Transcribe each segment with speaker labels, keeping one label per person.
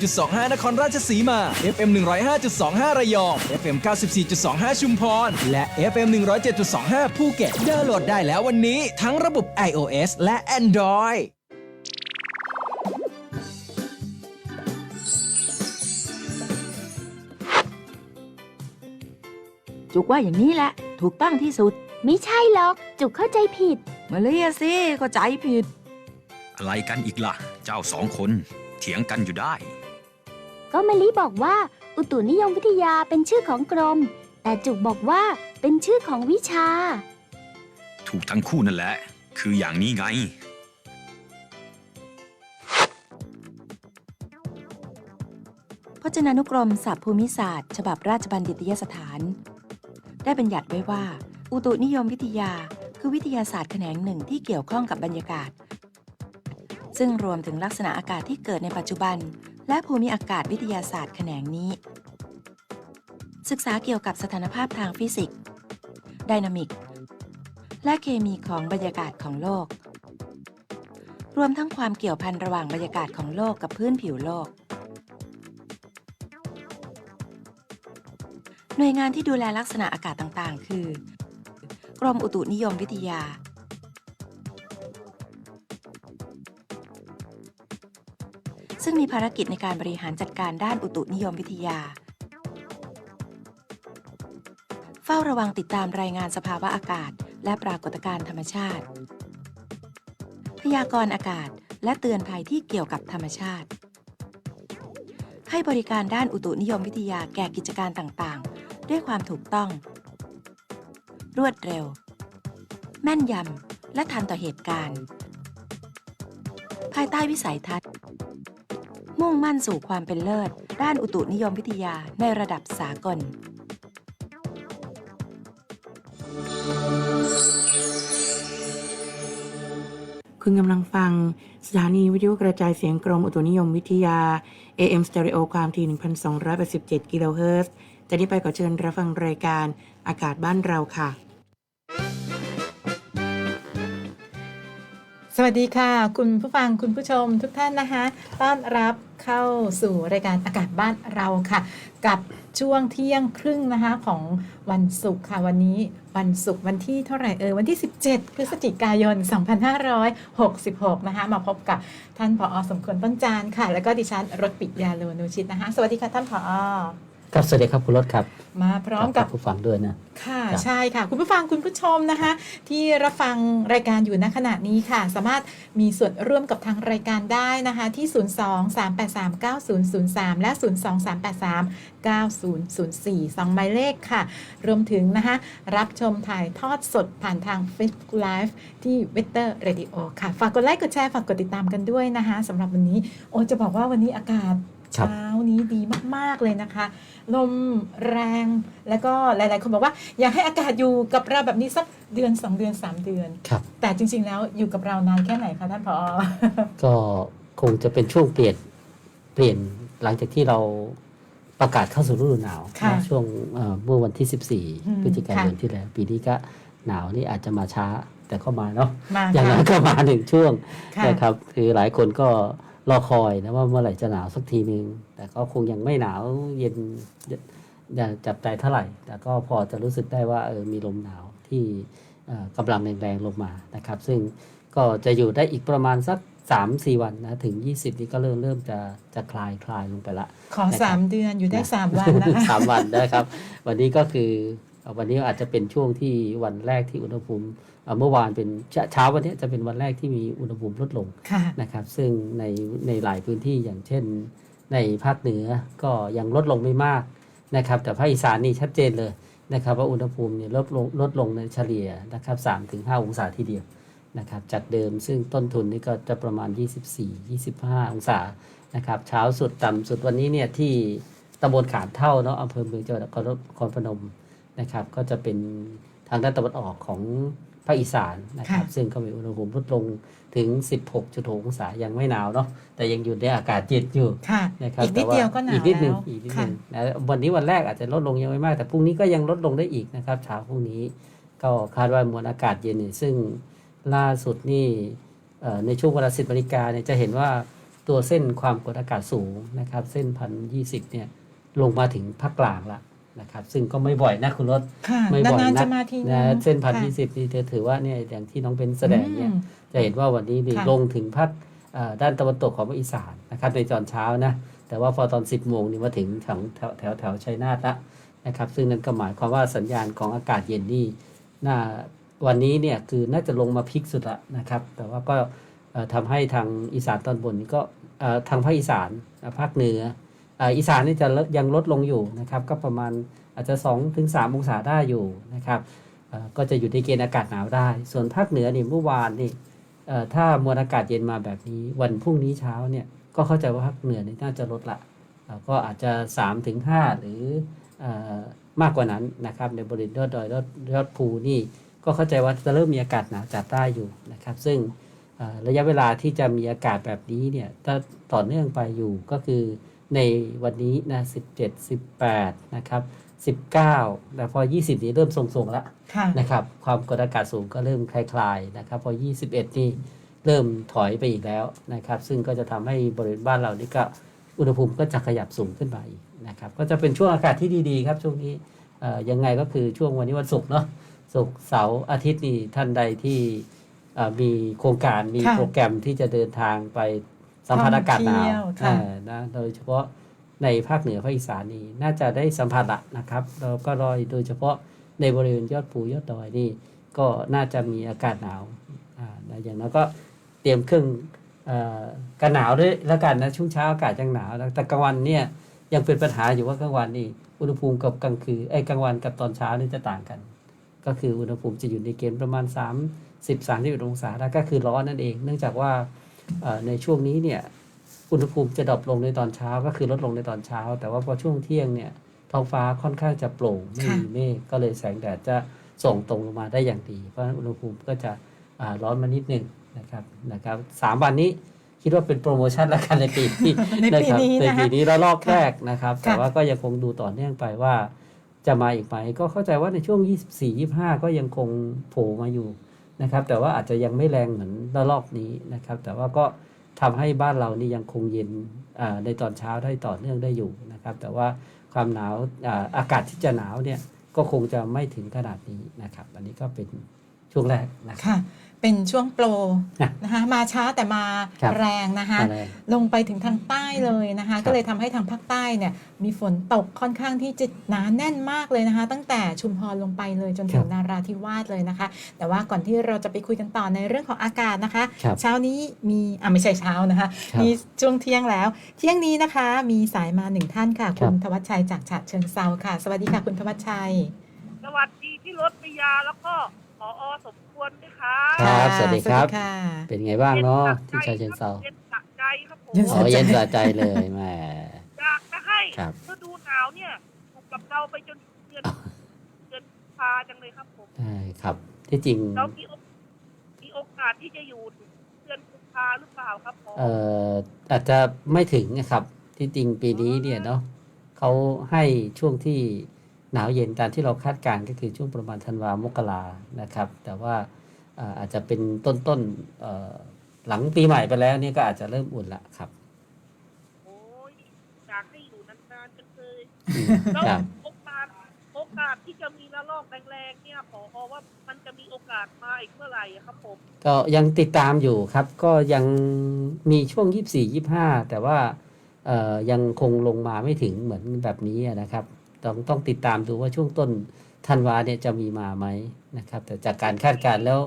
Speaker 1: 94.25 นครราชสีมา FM 105.25 ระยอง FM 94.25 ชุมพร และ FM 107.25 ภูเก็ตดาวน์โหลดได้แล้ววันนี้ทั้งระบบ iOS และ Android
Speaker 2: จุกว่าอย่างนี้แหละ ถูกต้องที่สุด
Speaker 3: ไม่ใช่หรอก จุกเข้าใจผิด
Speaker 2: มาเลยอะสิก็ใจผิด
Speaker 4: อะไรกันอีกล่ะ เจ้าสองคน เถียงกันอยู่ได้
Speaker 3: ก็มะลิบอกว่า อุตุนิยมวิทยาเป็นชื่อของกรม แต่จุกบอกว่าเป็นชื่อของวิชา
Speaker 4: ถูกทั้งคู่นั่นแหละ คืออย่างนี้ไง
Speaker 2: พจนานุกรมศัพท์ภูมิศาสตร์ ฉบับราชบัณฑิตยสถาน ได้บัญญัติไว้ว่า อุตุนิยมวิทยา คือวิทยาศาสตร์แขนงหนึ่งที่เกี่ยวข้องกับบรรยากาศ ซึ่งรวมถึงลักษณะอากาศที่เกิดในปัจจุบัน และภูมิอากาศวิทยาศาสตร์แขนงนี้ ศึกษาเกี่ยวกับสถานภาพทางฟิสิกส์ไดนามิก และเคมีของบรรยากาศของโลก รวมทั้งความเกี่ยวพันระหว่างบรรยากาศของโลกกับพื้นผิวโลก หน่วยงานที่ดูแลลักษณะอากาศต่างๆ คือกรมอุตุนิยมวิทยา ซึ่งมีภารกิจในการบริหารจัดการด้านอุตุนิยมวิทยา เฝ้าระวังติดตามรายงานสภาวะอากาศ และปรากฏการณ์ธรรมชาติ พยากรณ์อากาศ และเตือนภัยที่เกี่ยวกับธรรมชาติ ให้บริการด้านอุตุนิยมวิทยาแก่กิจการต่างๆ ด้วยความถูกต้อง รวดเร็ว แม่นยำและทันต่อเหตุการณ์ ภายใต้วิสัยทัศน์ มุ่งมั่นสู่ความเป็นเลิศ ด้านอุตุนิยมวิทยาในระดับสากล
Speaker 5: คุณกำลังฟัง สถานีวิทยุกระจายเสียงกรมอุตุนิยมวิทยา AM Stereo ความถี่1,287กิโลเฮิรตซ์จากนี้ไปขอเชิญรับฟังรายการอากาศบ้านเราค่ะ
Speaker 6: วัสดีค่ะ คุณผู้ฟังคุณผู้ชมทุกท่านนะคะ ต้อนรับเข้าสู่รายการอากาศบ้านเราค่ะ กับช่วงเที่ยงครึ่งนะคะของวันศุกร์ค่ะ วันนี้วันศุกร์วันที่เท่าไหร่เออวันที่ 17 พฤศจิกายน 2566 นะคะ มาพบกับท่านผอสมควรต้นจานค่ะ แล้วก็ดิฉันรถปิยาโลนุชิตนะคะ สวัสดีค่ะท่านผอ
Speaker 7: ครับสวัสดีครับคุณรถครับ
Speaker 6: มาพร้อมกับ
Speaker 7: ผู้ฟังด้วยนะ
Speaker 6: ค่ะ
Speaker 7: ครับ
Speaker 6: ใช่ค่ะ คุณผู้ฟังคุณผู้ชมนะคะ ที่รับฟังรายการอยู่ณขณะนี้ค่ะ สามารถมีส่วนร่วมกับทางรายการได้นะคะที่ 02-383-9003 และ 02-383-9004 2หมายเลขค่ะ รวมถึงนะคะรับชมถ่ายทอดสดผ่านทาง Facebook Live ที่ v e t e r Radio ค่ะ ฝากกดไลค์กดแชร์ฝากกดติดตามกันด้วยนะคะสำหรับวันนี้โอ้จะบอกว่าวันนี้อากาศ
Speaker 7: ครับ
Speaker 6: เช้านี้ดีมากๆเลยนะคะ ลมแรงแล้วก็หลาย ๆ คนบอกว่าอยากให้อากาศอยู่กับเราแบบนี้สักเดือน 2 เดือน 3 เดือน
Speaker 7: ครับ
Speaker 6: แต่จริง ๆ แล้วอยู่กับเรานานแค่ไหนคะท่านผอ
Speaker 7: ก็คงจะเป็นช่วงเปลี่ยนเปลี่ยนหลังจากที่เราประกาศเข้าสู่ฤดูหนาว
Speaker 6: ค่ะ
Speaker 7: นะช่วงเอ่อเมื่อวันที่
Speaker 6: อืม
Speaker 7: 14พฤศจิกายน
Speaker 6: ค่ะ
Speaker 7: ที่แล้ว ปีนี้ก็หนาวนี่อาจจะมาช้าแต่ก็มาเนาะ
Speaker 6: มา
Speaker 7: อย่าง
Speaker 6: ค่ะ
Speaker 7: นั้นก็มาหนึ่งช่วง
Speaker 6: ค่ะ
Speaker 7: นะครับคือหลายคนก็ รอคอยนะว่าเมื่อไหร่จะหนาวสักทีนึง แต่ก็คงยังไม่หนาวเย็นอย่าจับใจเท่าไหร่ แต่ก็พอจะรู้สึกได้ว่าเออมีลมหนาวที่เอ่อกำลังแรงๆลงมานะครับ ซึ่งก็จะอยู่ได้อีกประมาณสัก 3 4 วันนะถึง 20 นี่ก็เริ่มเริ่มจะจะคลายคลายลงไปละ
Speaker 6: ขอ
Speaker 7: นะครับ
Speaker 6: 3เดือนอยู่ได้ 3 วันนะคะ
Speaker 7: สามวันนะครับ วันนี้ก็คือเอ่อวันนี้อาจจะเป็นช่วงที่วันแรกที่อุณหภูมิ เอ่อเมื่อวานเป็นเช้าเช้าวันนี้จะเป็นวันแรกที่มีอุณหภูมิลดลง
Speaker 6: ค่ะ
Speaker 7: นะครับ ซึ่งในในหลายพื้นที่อย่างเช่น ในภาคเหนือก็ยังลดลงไม่มากนะครับ แต่ภาคอีสานนี่ชัดเจนเลยนะครับ ว่าอุณหภูมิเนี่ยลดลงลดลงในเฉลี่ยนะครับ3ถึง5องศาทีเดียวนะครับจากเดิมซึ่งต้นทุนนี่ก็จะประมาณ 24 25 องศานะครับ เช้าสุดต่ำสุดวันนี้เนี่ยที่ตำบลขามเท่าเนาะอำเภอเมืองจังหวัดนครนครพนมนะครับ ก็จะเป็นทางด้านตะวันออกของภาคอีสานนะครับ
Speaker 6: ค่ะ
Speaker 7: ซึ่งก็มีอุณหภูมิลดลงถึง 16.6องศายังไม่หนาวเนาะแต่ยังอยู่ในอากาศเย็นอยู่
Speaker 6: ค่ะ
Speaker 7: นะครับ
Speaker 6: อีกนิด
Speaker 7: แต่า
Speaker 6: เดียวก็หนาว
Speaker 7: อีกนิดหนึ่ง
Speaker 6: แล้ว
Speaker 7: อีกนิดห
Speaker 6: ค่ะ
Speaker 7: นึ่งนะวันนี้วันแรกอาจจะลดลงยังไม่มาก แต่พรุ่งนี้ก็ยังลดลงได้อีกนะครับเช้าพรุ่งนี้ก็คาดว่ามวลอากาศเย็นเนี่ยซึ่งล่าสุดนี่เอ่อในช่วงเวลาสิบนาฬิกาเนี่ยจะเห็นว่าตัวเส้นความกดอากาศสูงนะครับ เส้นพันยี่สิบเนี่ยลงมาถึงภาคกลางละ นะครับ ซึ่งก็ไม่บ่อยนะคุณรถ
Speaker 6: ค่ะ
Speaker 7: ไม่บ่อย
Speaker 6: นานๆ
Speaker 7: นั
Speaker 6: จะ
Speaker 7: ก
Speaker 6: มาทีนึ
Speaker 7: นะ
Speaker 6: ง
Speaker 7: เส้นพัน
Speaker 6: ค่ะ
Speaker 7: ยี่สิบนี่จะถือว่าเนี่ยอย่างที่น้องเป็นแสดงเนี่ย
Speaker 6: อืม
Speaker 7: จะเห็นว่าวันนี้นี่
Speaker 6: ค่ะ
Speaker 7: ลงถึงภาคเอ่อด้านตะวันตกของภาคอีสานนะครับในตอนเช้านะแต่ว่าพอตอน 10โมงนี่มาถึงแถวแถวแถวแถวชัยนาทละนะครับ ซึ่งนั่นก็หมายความว่าสัญญาณของอากาศเย็นนี่น่าวันนี้เนี่ยคือน่าจะลงมาพีคสุดละนะครับ แต่ว่าก็เอ่อทำให้ทางอีสานตอนบนนี่ก็เอ่อทางภาคอีสานเอ่อภาคเหนือเอ่ออีสานนี่จะยังลดลงอยู่นะครับก็ประมาณอาจจะ2-3ถึง3องศาได้อยู่นะครับก็จะอยู่ในเกณฑ์อากาศหนาวได้ ส่วนภาคเหนือนี่เมื่อวานนี่ถ้ามวลอากาศเย็นมาแบบนี้ วันพรุ่งนี้เช้าเนี่ยก็เข้าใจว่าภาคเหนือนี่น่าจะลดละก็อาจจะ3ถึง5หรืออมากกว่านั้นนะครับในบริเวณยอดดอยยอดยอดภูนี่ ก็เข้าใจว่าจะเริ่มมีอากาศหนาวจัดได้อยู่นะครับ ซึ่งระยะเวลาที่จะมีอากาศแบบนี้เนี่ยถ้าต่อเนื่องไปอยู่ก็คือ ในวันนี้นะ17 18นะครับ19แต่พอ 20 นี้เริ่มทรงๆแล้ว
Speaker 6: ค่ะ
Speaker 7: นะครับ ความกดอากาศสูงก็เริ่มคลายๆนะครับ พอ 21 นี่เริ่มถอยไปอีกแล้วนะครับ ซึ่งก็จะทำให้บริเวณบ้านเรานี่ก็อุณหภูมิก็จะขยับสูงขึ้นมาอีกนะครับ ก็จะเป็นช่วงอากาศที่ดีๆครับ ช่วงนี้เอ่อยังไงก็คือช่วงวันนี้วันศุกร์เนาะศุกร์เสาร์อาทิตย์นี่ท่านใดที่เอ่อมีโครงการมี
Speaker 6: ค่ะ
Speaker 7: โปรแกรมที่จะเดินทางไป สัมผัสอากาศหนาว
Speaker 6: ท่องเที่ยวค่ะ
Speaker 7: อ่านะโดยเฉพาะในภาคเหนือภาคอีสานนี่น่าจะได้สัมผัสละนะครับเราก็รอโดยเฉพาะในบริเวณยอดภูยอดดอยนี่ก็น่าจะมีอากาศหนาวอ่านะอย่างนั้นก็เตรียมเครื่องเอ่อกันหนาวด้วยแล้วกันนะช่วงเช้าอากาศยังหนาวนะแต่กลางวันเนี่ยยังเป็นปัญหาอยู่ว่ากลางวันนี่อุณหภูมิกับกลางคืนไอ้ยกลางวันกับตอนเช้านี่จะต่างกัน ก็คืออุณหภูมิจะอยู่ในเกณฑ์ประมาณ 30 31องศาแล้วก็คือร้อนนั่นเอง เนื่องจากว่าเอ่อ ในช่วงนี้เนี่ยอุณหภูมิจะดรอปลงในตอนเช้าก็คือลดลงในตอนเช้า แต่ว่าพอช่วงเที่ยงเนี่ยท้องฟ้าค่อนข้างจะโปร่งไม่มีเมฆก็เลยแสงแดดจะส่งตรงลงมาได้อย่างดี เพราะฉะนั้นอุณหภูมิก็จะอ่าร้อนมานิดหนึ่งนะครับนะครับสามวันนี้คิดว่าเป็นโปรโมชั่นแล้วกันในปีนี้
Speaker 6: ในปีะ
Speaker 7: ครับ
Speaker 6: นี้
Speaker 7: ใน
Speaker 6: นะคะ
Speaker 7: ปีนี้แล้วรอบ
Speaker 6: ค่ะ
Speaker 7: แรกนะครับ แต่
Speaker 6: ค่ะ
Speaker 7: ว่าก็ยังคงดูต่อเนื่องไปว่าจะมาอีกไหมก็เข้าใจว่าในช่วง 24 25 ก็ยังคงโผล่มาอยู่ นะครับ แต่ว่าอาจจะยังไม่แรงเหมือนระลอกนี้นะครับ แต่ว่าก็ทำให้บ้านเรานี่ยังคงเย็นในตอนเช้าได้ต่อเนื่องได้อยู่นะครับ แต่ว่าความหนาวอาอากาศที่จะหนาวเนี่ยก็คงจะไม่ถึงขนาดนี้นะครับ อันนี้ก็เป็นช่วงแรกนะครับ
Speaker 6: ค่ะ เป็นช่วงโปร
Speaker 7: ค่ะ
Speaker 6: นะคะมาช้าแต่มา
Speaker 7: ครับ
Speaker 6: แรงนะคะ
Speaker 7: อะไร
Speaker 6: ลงไปถึงทางใต้เลยนะคะ
Speaker 7: ครับ
Speaker 6: ก็เลยทำให้ทางภาคใต้เนี่ยมีฝนตกค่อนข้างที่จะหนาแน่นมากเลยนะคะ ตั้งแต่ชุมพรลงไปเลยจนถึงนาราธิวาสเลยนะคะ แต่ว่าก่อนที่เราจะไปคุยกันต่อในเรื่องของอากาศนะคะ
Speaker 7: ครับ
Speaker 6: เช้านี้มีอ่าไม่ใช่เช้านะคะ
Speaker 7: ครับ
Speaker 6: มีช่วงเที่ยงแล้ว เที่ยงนี้นะคะ มีสายมาหนึ่งท่านค่ะ
Speaker 7: ครั
Speaker 6: คุ
Speaker 7: บ
Speaker 6: ณธวัชชัยจากฉะเชิงเซาค่ะ สวัสดีค่ะคุณธวัชชัย
Speaker 8: สวัสดีที่รถปิยาแล้วก็ ผอสมควรด้วยค่ะ
Speaker 7: ครับสวัสดีครับ
Speaker 6: ค่ะ
Speaker 7: เป็นไงบ้างเนาะที่ชาเชิงเซา
Speaker 8: เย็นสะใจครับผม
Speaker 6: เย็น
Speaker 7: อ๋
Speaker 6: สะ
Speaker 7: อ
Speaker 6: ใจ
Speaker 7: เย็นสะใจเลยแหม
Speaker 8: อยากจะให้
Speaker 7: ครับ
Speaker 8: ฤดูหนาวเนี่ยถูกกับเราไปจนเดือนเดือนกุมภาจังเลยครับผม
Speaker 7: ใช่ครับ ที่จริง
Speaker 8: เรามีโอกมีโอกาสที่จะอยู่ถึงเดือนกุมภาหรือเปล่าครับผม
Speaker 7: เอ่ออาจจะไม่ถึงนะครับ ที่จริงปีนี้เนี่ยเนาะเขาให้ช่วงที่ หนาวเย็นตามที่เราคาดการณ์ก็คือช่วงประมาณธันวามกรานะครับ แต่ว่าอ่าอาจจะเป็นต้นต้นๆเอ่อหลังปีใหม่ไปแล้วเนี่ยก็อาจจะเริ่มอุ่นละครับ
Speaker 8: โอ้ยอยากให้อยู่นานๆจังเลย
Speaker 7: อืม
Speaker 8: แล้ว
Speaker 7: ครับ
Speaker 8: โอกาสโอกาสที่จะมีระลอกแรงๆเนี่ยผอว่ามันจะมีโอกาสมาอีกเมื่อไหร่อะครับผม
Speaker 7: ก็ยังติดตามอยู่ครับ ก็ยังมีช่วง24 25แต่ว่าเอ่อยังคงลงมาไม่ถึงเหมือนแบบนี้อะนะครับ ต้องต้องติดตามดูว่าช่วงต้นธันวาเนี่ยจะมีมาไหมนะครับ แต่จากการคาดการณ์แล้ว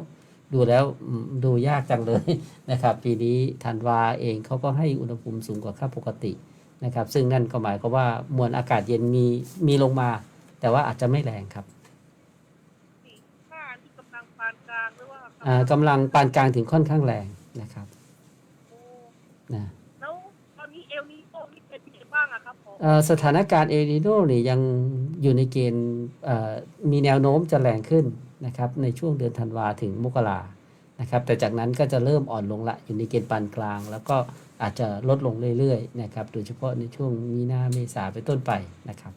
Speaker 7: ดูแล้วอืมดูยากจังเลยนะครับ ปีนี้ธันวาเองเขาก็ให้อุณหภูมิสูงกว่าค่าปกตินะครับ ซึ่งนั่นก็หมายความว่ามวลอากาศเย็นมีมีลงมา แต่ว่าอาจจะไม่แรงครับ
Speaker 8: สี่ห้าที่กำลังปานกลางหรือว่า
Speaker 7: อ่ากำลังปานกลางถึงค่อนข้างแรงนะครับ
Speaker 8: โอ้
Speaker 7: นะ สถานการณ์เอลิโนนี่ยังอยู่ในเกณฑ์มีแนวโน้มจะแรงขึ้นนะครับในช่วงเดือนธันวาถึงมกรานะครับแต่จากนั้นก็จะเริ่มอ่อนลงละอยู่ในเกณฑ์ปานกลาง แล้วก็อาจจะลดลงเรื่อยๆนะครับโดยเฉพาะในช่วงมีนาเมษาเป็นต้นไปนะครับ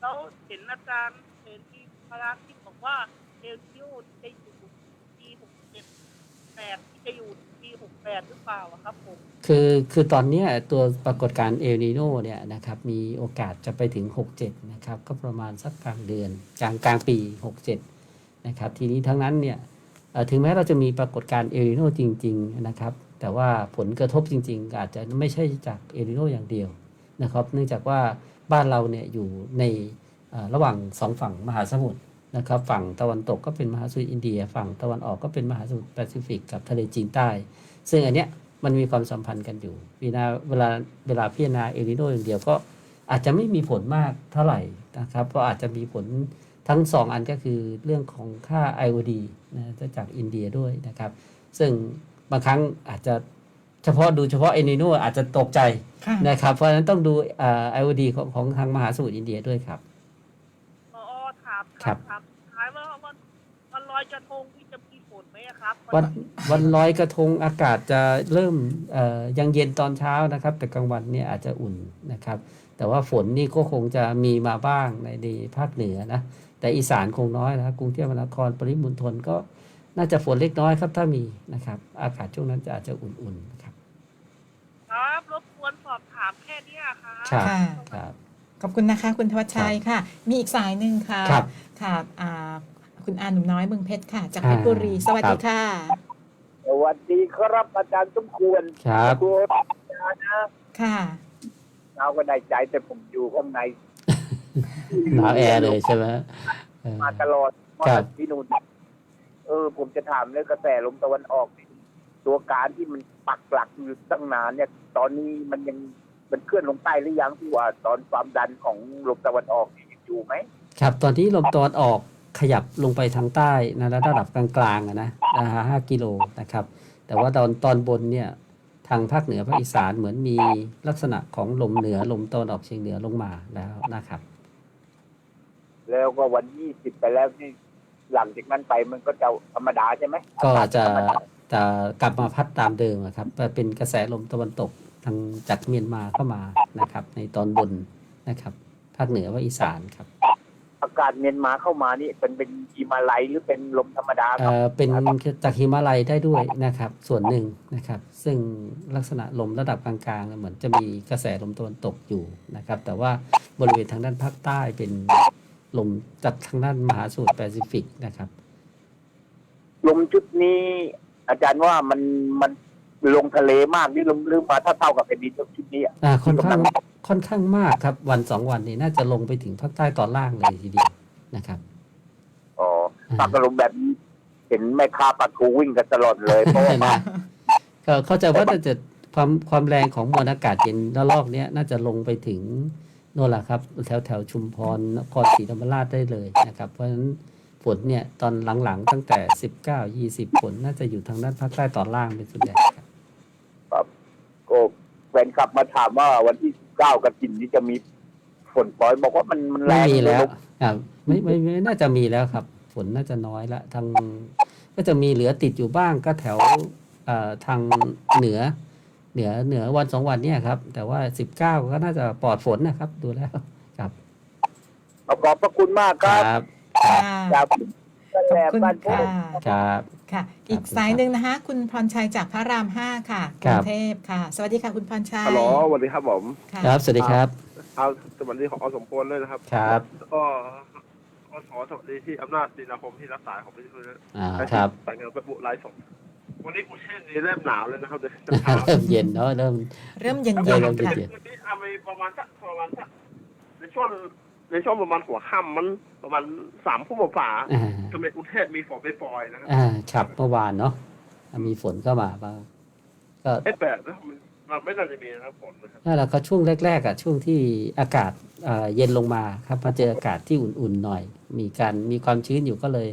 Speaker 8: แล้วเห็นอาจารย์เห็นที่พาราที่บอกว่าเอลนิโอจะอยู่ปีหกเจ็ดแปดที่จะอยู่ หกแปดหรือเปล่าอะครับผม
Speaker 7: คือคือตอนเนี้ยตัวปรากฏการณ์เอลนิโนเนี่ยนะครับมีโอกาสจะไปถึง 67 นะครับ ก็ประมาณสักกลางเดือนกลางกลางปี 67 นะครับ ทีนี้ทั้งนั้นเนี่ยถึงแม้เราจะมีปรากฏการณ์เอลนิโนจริง ๆ นะครับ แต่ว่าผลกระทบจริง ๆ อาจจะไม่ใช่จากเอลนิโนอย่างเดียวนะครับ เนื่องจากว่าบ้านเราเนี่ยอยู่ในระหว่างสองฝั่งมหาสมุทรนะครับฝั่งตะวันตกก็เป็นมหาสมุทรอินเดีย ฝั่งตะวันออกก็เป็นมหาสมุทรแปซิฟิกกับทะเลจีนใต้ ซึ่งอันเนี้ยมันมีความสัมพันธ์กันอยู่เวลาเวลาเวลาพิจารณาเอลิโนอย่างเดียวก็อาจจะไม่มีผลมากเท่าไหร่นะครับ เพราะอาจจะมีผลทั้งสองอันก็คือเรื่องของค่า IOD นะจากอินเดียด้วยนะครับ ซึ่งบางครั้งอาจจะเฉพาะดูเฉพาะเอลิโนอาจจะตกใจ
Speaker 6: ค่ะ
Speaker 7: นะครับ เพราะฉะนั้นต้องดูเอ่อ IOD ของของทางมหาสมุทรอินเดียด้วยครับ
Speaker 8: อ๋อถาม
Speaker 7: ครับ
Speaker 8: ถามท้ายว่าวันวันลอยกระทง ครับ
Speaker 7: วันวันลอยกระทงอากาศจะเริ่มเอ่อยังเย็นตอนเช้านะครับ แต่กลางวันเนี่ยอาจจะอุ่นนะครับ แต่ว่าฝนนี่ก็คงจะมีมาบ้างในในภาคเหนือนะแต่อีสานคงน้อยนะครับกรุงเทพมหานครปริมณฑลก็น่าจะฝนเล็กน้อยครับ ถ้ามีนะครับ อากาศช่วงนั้นจะอาจจะอุ่นๆนะครับ
Speaker 8: ครับรบกวนสอบถามแค่เนี้ยครับ
Speaker 7: ครับ
Speaker 6: ค่ะ
Speaker 7: ครับ
Speaker 6: ขอบคุณนะคะ คุณทวัชชัยค่ะ มีอีกสายหนึ่งค่ะ
Speaker 7: ครับ
Speaker 6: ค่ะอ่า คุณอาหนุ่มน้อยเมืองเพชรค่ะ จาก
Speaker 7: อ่า
Speaker 6: เพชรบุรี สวัสดี
Speaker 7: ครับ
Speaker 6: ค่ะ
Speaker 9: สวัสดีครับอาจารย์สมควร
Speaker 7: ครับ
Speaker 9: คุณอาจารย์นะ
Speaker 6: ค่ะ
Speaker 9: เอาก็ได้ใจแต่ผมอยู่ข้างใน
Speaker 7: หนาวแอร์เลยใช่ไหมเออ
Speaker 9: มาตลอดมา
Speaker 7: ครับ
Speaker 9: ที่นู่นเออ ผมจะถามเรื่องกระแสลมตะวันออกนี่ตัวการที่มันปักหลักอยู่ตั้งนานเนี่ย ตอนนี้มันยังมันเคลื่อนลงใต้หรือยังที่ว่าตอนความดันของลมตะวันออกนี่ยังอยู่ไหม
Speaker 7: ครับ ตอนที่ลมตะวันออก ขยับลงไปทางใต้นะระดับกลางๆอะนะนะฮะห้ากิโลนะครับ แต่ว่าตอนตอนบนเนี่ยทางภาคเหนือภาคอีสานเหมือนมีลักษณะของลมเหนือลมตะวันออกเฉียงเหนือลงมาแล้วนะครับ
Speaker 9: แล้วก็วันยี่สิบไปแล้วนี่หลังจากนั้นไปมันก็จะธรรมดาใช่ไหม
Speaker 7: ก็จะ
Speaker 9: ธรรมดา
Speaker 7: จะกลับมาพัดตามเดิมอะครับเป็นกระแสลมตะวันตกทางจากเมียนมาเข้ามานะครับ ในตอนบนนะครับ ภาคเหนือภาคอีสานครับ
Speaker 9: อากาศเมียนมาเข้ามานี่เป็นเป็นฮิมาลัยหรือเป็นลมธรรมดาค
Speaker 7: เอ่
Speaker 9: รับ
Speaker 7: อเป็นจากหิมาลัยได้ด้วยนะครับ ส่วนหนึ่งนะครับ ซึ่งลักษณะลมระดับกลางๆเนี่ยเหมือนจะมีกระแสลมตะวันตกอยู่นะครับ แต่ว่าบริเวณทางด้านภาคใต้เป็นลมจากทางด้านมหาสมุทรแปซิฟิกนะครับ
Speaker 9: ลมชุดนี้ อาจารย์ว่ามันมันลงทะเลมากนี่ลมลืมมาถ้าเท่ากับแผ่นดินชุดนี้อะ
Speaker 7: อ่าค่อนข้าง ค่อนข้างมากครับ วันสองวันนี้น่าจะลงไปถึงภาคใต้ตอนล่างเลยทีเดียวนะครับ
Speaker 9: อ๋อปากกระลมแบบนี้เห็นแม่ค้าปลาทูวิ่งกันตลอดเลยเพราะว่า
Speaker 7: นะก็เข้าใจว่าน่าจะความความแรงของมวลอากาศเย็นระลอกเนี้ยน่าจะลงไปถึงโน่นแหละครับ แถวแถวชุมพรนครศรีธรรมราชได้เลยนะครับ เพราะฉะนั้นฝนเนี่ยตอนหลังๆ ตั้งแต่ 19 20 ฝนน่าจะอยู่ทางด้านภาคใต้ตอนล่างเป็นส่วนใหญ่ครับ
Speaker 9: ก็แฟนคลับมาถามว่าวันที่ เก้ากันจินนี้จะมีฝนปล่อยบอกว่ามันมันแร
Speaker 7: ไม่
Speaker 9: ง
Speaker 7: มีแล้ว
Speaker 9: เย
Speaker 7: อ่าไม่ไม่ไม่น่าจะมีแล้วครับ ฝนน่าจะน้อยละทางก็จะมีเหลือติดอยู่บ้างก็แถวเอ่อทางเหนือ เหนือเหนือวันสองวันเนี่ยครับ แต่ว่าสิบเก้าก็น่าจะปลอดฝนนะครับ ดูแล้วครับ
Speaker 9: ขอบพระคุณมากครับ
Speaker 7: ครับ
Speaker 6: ค่ะ
Speaker 9: จากนั่นแหละ
Speaker 6: ขอบคุณ
Speaker 9: บ้านผม
Speaker 6: ค่ะ
Speaker 7: ครับ
Speaker 6: ค่ะ อีกสายหนึ่งนะคะ คุณพรชัยจากพระรามห้าค่ะก
Speaker 7: ครั
Speaker 6: รุ
Speaker 7: บ
Speaker 6: งเทพค่ะ สวัสดีค่ะคุณพรชัย
Speaker 10: ฮัลโหลสวัสดีครับผม
Speaker 6: ค่ะ
Speaker 7: ครับ สวัสดีครับ
Speaker 10: เอาสวัสดีของอสมพลด้วยนะครับ
Speaker 7: ครับ
Speaker 10: ก็ก็ขอสวัสดีที่อำนาจดินาคมที่รักษาของพี่คือ
Speaker 7: อ่าครับ
Speaker 10: แต่งงานไปบุไลฟ์สดวันนี้กูเช่นนี้เริ่มหนาวเลยนะครับเดี๋ยว
Speaker 7: เริ่มเย็นเนาะเริ่ม
Speaker 6: เริ่มเย็น
Speaker 7: เออ
Speaker 6: ๆ
Speaker 7: เริ่ม
Speaker 6: ค่ะ
Speaker 7: เย็น
Speaker 10: วันนี้เอาไปประมาณสักประมาณสักในช่วง ในช่วงประมาณหัวค่ำมันประมาณสามทุ่มฝ่า
Speaker 7: อ่า
Speaker 10: ทำไมกรุงเทพมีฝนไปปล่อยๆนะครับ
Speaker 7: อ่าครับเมื่อวานเนาะมีฝนเข้ามาบ้างก็
Speaker 10: เอ๊ะแปลกนะมันมันไม่น่าจะมีนะครับฝนนะครับ
Speaker 7: นั่นแหละก็ช่วงแรกๆอะช่วงที่อากาศเอ่อเย็นลงมาครับมาเจออากาศที่อุ่นๆหน่อย มีการมีความชื้นอยู่ก็เลย